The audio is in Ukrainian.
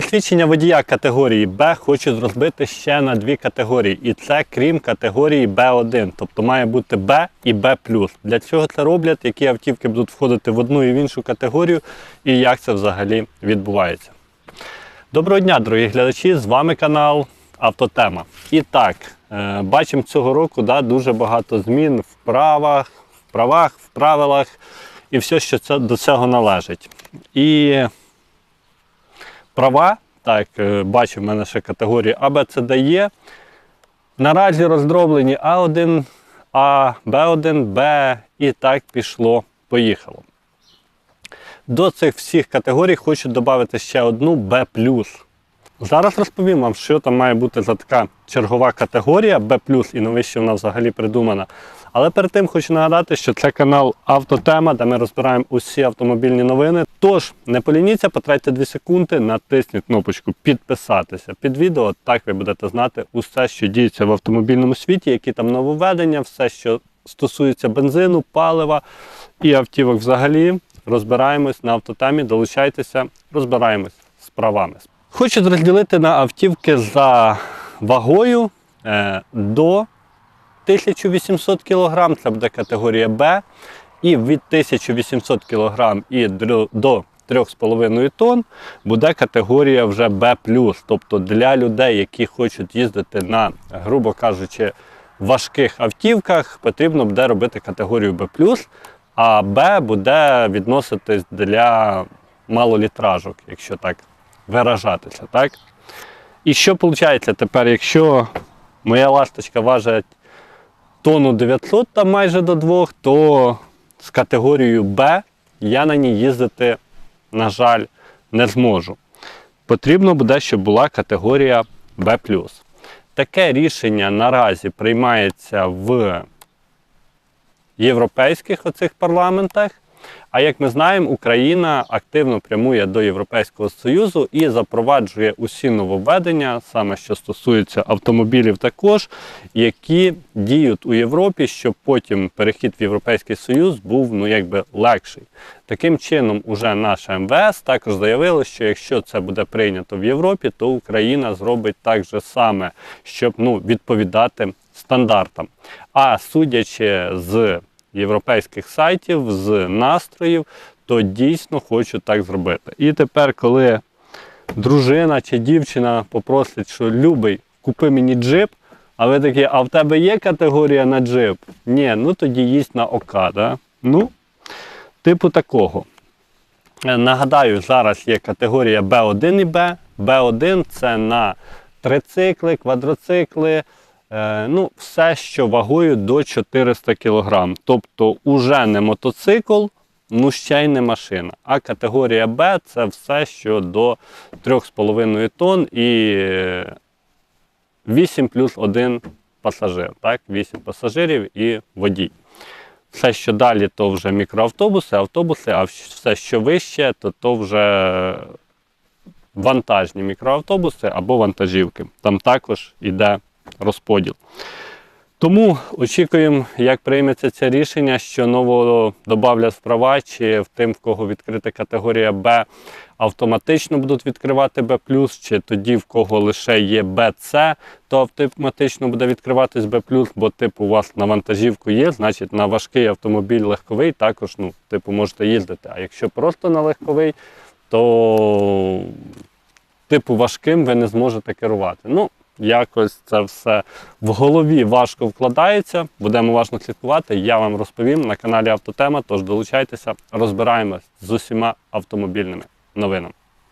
Посвідчення водія категорії Б хочуть розбити ще на дві категорії, і це крім категорії Б1, тобто має бути Б і Б. Для цього це роблять, які автівки будуть входити в одну і в іншу категорію, і як це взагалі відбувається. Доброго дня, дорогі глядачі! З вами канал Автотема. І так, е, бачимо цього року да, дуже багато змін в правах, в правах, в правилах і все, що це, до цього належить. І права, так, е, бачу, в мене ще категорії А, Б, С, Д є. Наразі роздроблені А1, А, Б1, Б і так пішло, поїхало. До цих всіх категорій хочу додати ще одну Б. Зараз розповім вам, що там має бути за така чергова категорія Б і навіщо вона взагалі придумана. Але перед тим хочу нагадати, що це канал Автотема, де ми розбираємо усі автомобільні новини. Тож, не полініться, потратьте 2 секунди, натисніть кнопочку підписатися під відео. Так ви будете знати усе, що діється в автомобільному світі, які там нововведення, все, що стосується бензину, палива і автівок взагалі. Розбираємось на автотемі, долучайтеся, розбираємось з правами. Хочу розділити на автівки за вагою е, до 1800 кг, це буде категорія Б, і від 1800 кг і до до 3,5 тонн буде категорія вже Б. Тобто для людей, які хочуть їздити на, грубо кажучи, важких автівках, потрібно буде робити категорію Б, а Б буде відноситись для малолітражок, якщо так виражатися. так? І що виходить тепер, якщо моя ласточка важить тонну 900 там майже до 2, то з категорією Б я на ній їздити, на жаль, не зможу. Потрібно буде, щоб була категорія Б. Таке рішення наразі приймається в європейських оцих парламентах. А як ми знаємо, Україна активно прямує до Європейського Союзу і запроваджує усі нововведення, саме що стосується автомобілів, також які діють у Європі, щоб потім перехід в Європейський Союз був ну якби легший. Таким чином, уже наша МВС також заявило, що якщо це буде прийнято в Європі, то Україна зробить так же саме, щоб ну, відповідати стандартам. А судячи з європейських сайтів, з настроїв, то дійсно хочу так зробити. І тепер, коли дружина чи дівчина попросить, що любий, купи мені джип, а ви такі, а в тебе є категорія на джип? Ні, ну тоді їсть на ОК. Да? Ну, типу такого. Е, нагадаю, зараз є категорія B1 і B. B1 це на трицикли, квадроцикли. Е, ну, все, що вагою до 400 кг. Тобто уже не мотоцикл, ну ще й не машина. А категорія Б це все, що до 3,5 тонн і 8 плюс 1 пасажир. Так? 8 пасажирів і водій. Все, що далі, то вже мікроавтобуси, автобуси, а все, що вище, то то вже вантажні мікроавтобуси або вантажівки. Там також йде розподіл. Тому очікуємо, як прийметься це рішення, що нового додавлять в права, чи в тим, в кого відкрита категорія Б, автоматично будуть відкривати Б, чи тоді, в кого лише є БЦ, то автоматично буде відкриватись Б, бо типу у вас на вантажівку є, значить на важкий автомобіль легковий також ну, типу, можете їздити. А якщо просто на легковий, то типу важким ви не зможете керувати. Ну, якось це все в голові важко вкладається. Будемо уважно слідкувати. Я вам розповім на каналі Автотема. Тож долучайтеся, розбираємось з усіма автомобільними новинами.